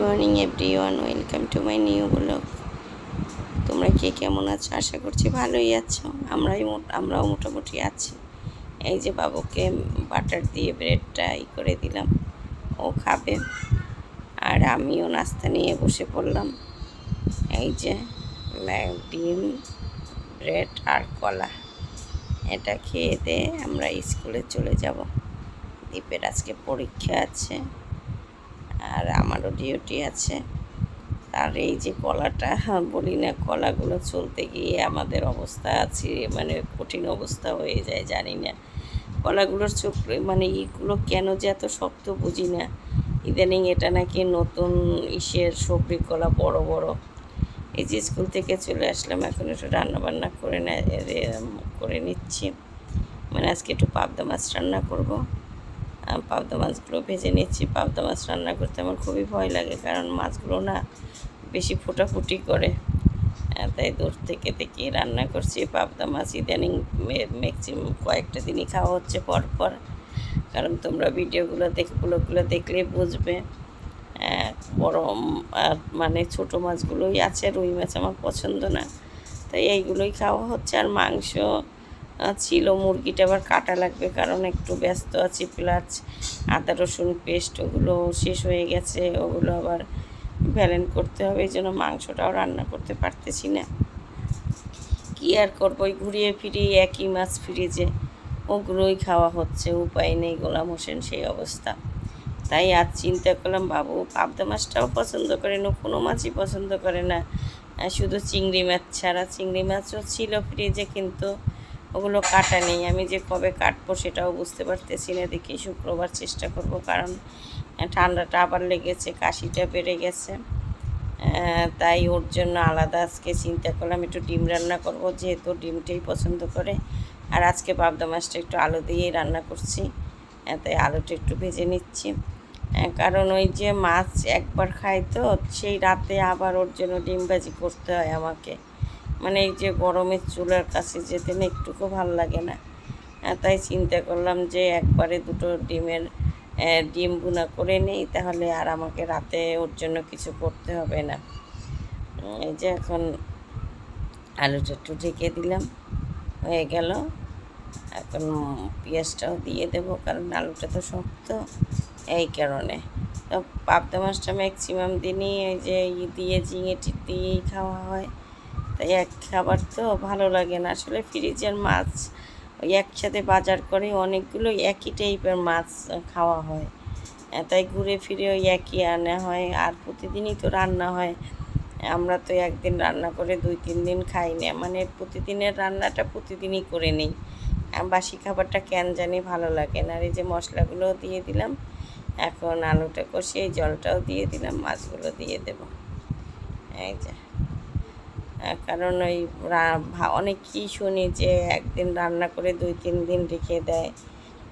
Morning everyone welcome to my new blog তোমরা কে কেমন আছো? আশা করছি ভালোই আছো। আমরাই আমরাও মোটামুটি আছি। এই যে বাবুকে বাটার দিয়ে ব্রেডটা ই করে দিলাম। ও খাবে। আর আমিও নাস্তা নিয়ে বসে পড়লাম। এই যে ডিম ব্রেড আর কলা। এটা খেয়ে দিয়ে আমরা স্কুলে চলে যাব। দীপের আজকে পরীক্ষা আছে। আর আমারও ডিউটি আছে। আর এই যে কলাটা বলি না, কলাগুলো চলতে গিয়ে আমাদের অবস্থা আছে মানে কঠিন অবস্থা হয়ে যায়, জানি না। কলাগুলোর চোখ মানে ইগুলো কেন যে এত শক্ত বুঝি না। ইদানিং এটা নাকি নতুন ইসের সবরি কলা বড় বড়। এই যে স্কুল থেকে চলে আসলাম, এখন একটু রান্না বান্না করে না করে নিচ্ছি। মানে আজকে একটু পাবদা মাছ রান্না করব। পাবদা মাছগুলো ভেজে নিচ্ছি। পাবদা মাছ রান্না করতে আমার খুবই ভয় লাগে কারণ মাছগুলো না বেশি ফোটাফুটি করে। তাই দূর থেকে থেকে রান্না করছি পাবদা মাছ। ইদানিং ম্যাক্সিমাম কয়েকটা দিনই খাওয়া হচ্ছে পর পর কারণ তোমরা ভিডিওগুলো দেখ, ব্লগগুলো দেখলে বুঝবে। বড় মানে ছোটো মাছগুলোই আছে, রুই মাছ আমার পছন্দ না। তাই এইগুলোই খাওয়া হচ্ছে। আর মাংস ছিল, মুরগিটা আবার কাটা লাগবে কারণ একটু ব্যস্ত আছি প্লাস আদা, রসুন পেস্ট ওগুলো শেষ হয়ে গেছে, ওগুলো আবার ব্যালেন্স করতে হবে, এই জন্য মাংসটাও রান্না করতে পারতেছি না। কী আর করব, ওই ঘুরিয়ে ফিরিয়ে একই মাছ ফ্রিজে ওগুলোই খাওয়া হচ্ছে, উপায় নেই, গোলাম হোসেন সেই অবস্থা। তাই আজ চিন্তা করলাম, বাবু পাবদা মাছটাও পছন্দ করে না কোনো মাছই পছন্দ করে না। শুধু চিংড়ি মাছ ছাড়া, চিংড়ি মাছও ছিল ফ্রিজে কিন্তু ওগুলো কাটা নেই। আমি যে কবে কাটবো সেটাও বুঝতে পারতেছি না। দেখি শুক্রবার চেষ্টা করব, কারণ ঠান্ডাটা আবার লেগেছে, কাশিটা বেড়ে গেছে। তাই ওর জন্য আলাদা আজকে চিন্তা করলাম, একটু ডিম রান্না করব, যেহেতু ডিমটাই পছন্দ করে। আর আজকে পাবদা মাছটা একটু আলু দিয়েই রান্না করছি তাই আলুটা একটু ভেজে নিচ্ছি। কারণ ওই যে মাছ একবার খাই তো, সেই রাতে আবার ওর জন্য ডিম ভাজি করতে হয় আমাকে। মানে এই যে গরমের চুলার কাছে যেতে না একটুকু ভালো লাগে না। আহ, তাই চিন্তা করলাম যে একবারে দুটো ডিমের ডিম বুনা করে নিই তাহলে আর আমাকে রাতে ওর জন্য কিছু করতে হবে না। এই যে এখন আলুটা একটু ঢেকে দিলাম হয়ে গেল। এখন পেঁয়াজটাও দিয়ে দেবো কারণ আলুটা তো শক্ত এই কারণে। তো পাবদা মাছটা ম্যাক্সিমাম দিনই ওই যে দিয়ে ঝিঙে দিয়েই খাওয়া হয়। তাই এক খাবার তো ভালো লাগে না। আসলে ফ্রিজের মাছ ওই একসাথে বাজার করে অনেকগুলো একই টাইপের মাছ খাওয়া হয়। আহ, তাই ঘুরে ফিরে ওই একই আনা হয় আর প্রতিদিনই তো রান্না হয়। আমরা তো একদিন রান্না করে দুই তিন দিন খাই না। মানে প্রতিদিনের রান্নাটা প্রতিদিনই করে নিই। বাসি খাবারটা কেন জানি ভালো লাগে না। আর এই যে মশলাগুলোও দিয়ে দিলাম এখন আলুটা কষিয়ে জলটাও দিয়ে দিলাম মাছগুলো দিয়ে দেবো। এই যে। কারণ ওই অনেকেই শুনি যে একদিন রান্না করে দুই, তিন দিন রেখে দেয়।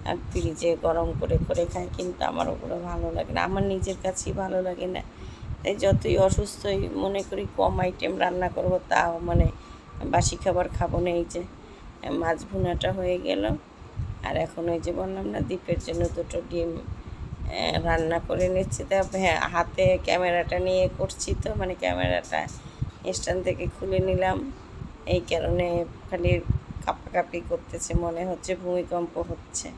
আর ফ্রিজে গরম করে করে খায়, কিন্তু আমার ওগুলো ভালো লাগে না। আমার নিজের কাছেই ভালো লাগে না। তাই যতই অসুস্থই মনে করি কম আইটেম রান্না করব, তাও মানে বাসি খাবার খাব না এই যে, মাছ ভুনাটা হয়ে গেল। আর এখন ওই যে বললাম না দ্বীপের জন্য দুটো ডিম রান্না করে নিচ্ছি। তা হ্যাঁ হাতে ক্যামেরাটা নিয়ে করছি তো মানে ক্যামেরাটা স্ট্যান্ড থেকে খুলে নিলাম। এই কারণে খালি কাঁপাকাঁপি করতেছে, মনে হচ্ছে ভূমিকম্প হচ্ছে।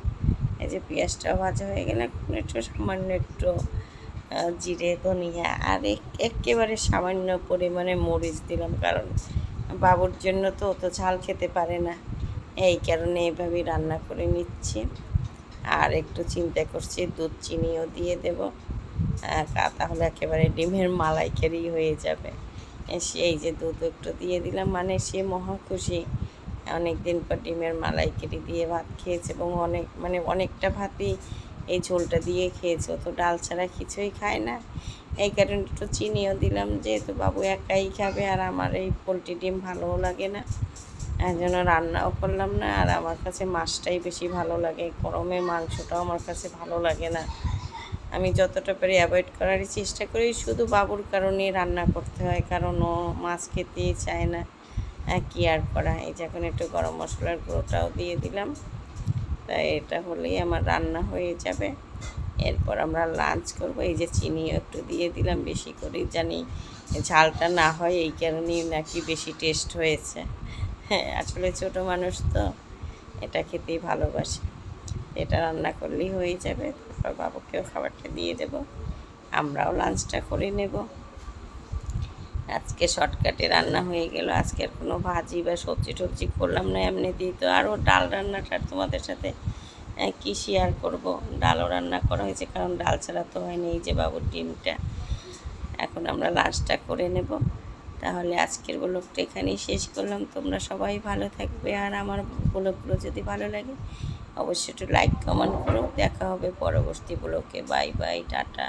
এই যে পেঁয়াজটাও ভাজা হয়ে গেলে একটু সামান্য একটু জিরে, ধনিয়া আর এক- একেবারে সামান্য পরিমাণে মরিচ দিলাম। কারণ বাবুর জন্য তো অত ঝাল খেতে পারে না। এই কারণে এভাবেই রান্না করে নিচ্ছি। আর একটু চিন্তা করছি, দুধ চিনিও দিয়ে দেবো। তাহলে একেবারে ডিমের মালাইকারি হয়ে যাবে। সেই যে দুধ একটু দিয়ে দিলাম মানে সে মহা খুশি। অনেক দিন পর ডিমের মালাইকারি দিয়ে ভাত খেয়েছে এবং অনেক মানে অনেকটা ভাতই এই ঝোলটা দিয়ে খেয়েছে। তো ডাল ছাড়া কিছুই খায় না। এই কারণে একটু চিনিও দিলাম, যেহেতু বাবু একাই খাবে আর আমার এই পোলট্রি ডিম ভালোও লাগে না। এই জন্য রান্নাও করলাম না, আর আমার কাছে মাছটাই বেশি ভালো লাগে। গরমে মাংসটাও আমার কাছে ভালো লাগে না। আমি যতটা পারি অ্যাভয়েড করারই চেষ্টা করি। শুধু বাবুর কারণেই রান্না করতে হয়, কারণ ও মাছ খেতেই চায় না। কি আর করা? এই যে এখন একটু গরম মশলার গুঁড়োটাও দিয়ে দিলাম। তাই এটা হলেই আমার রান্না হয়ে যাবে। এরপর আমরা লাঞ্চ করব। এই যে চিনিও একটু দিয়ে দিলাম বেশি করে, জানি ঝালটা না হয় এই কারণেই নাকি বেশি টেস্ট হয়েছে। হ্যাঁ আসলে ছোট মানুষ তো, এটা খেতেই ভালোবাসে। এটা রান্না করলেই হয়ে যাবে। তারপর বাবুকেও খাবারটা দিয়ে দেব। আমরাও লাঞ্চটা করে নেব। আজকে শর্টকাটে রান্না হয়ে গেল। আজকে আর কোনো ভাজি বা সবজি টবজি করলাম না এমনি দিয়ে তো। আরও ডাল রান্নাটা তোমাদের সাথে কি শেয়ার করব? ডালও রান্না করা হয়েছে, কারণ ডাল ছাড়া তো হয়নি এই যে বাবুর ডিমটা। এখন আমরা লাঞ্চটা করে নেব। তাহলে আজকের ব্লগটা এখানেই শেষ করলাম। তোমরা সবাই ভালো থাকবে। আর আমার ব্লগগুলো যদি ভালো লাগে অবশ্যই একটু লাইক কমেন্ট করো। দেখা হবে পরবর্তী ব্লকে বাই বাই টাটা।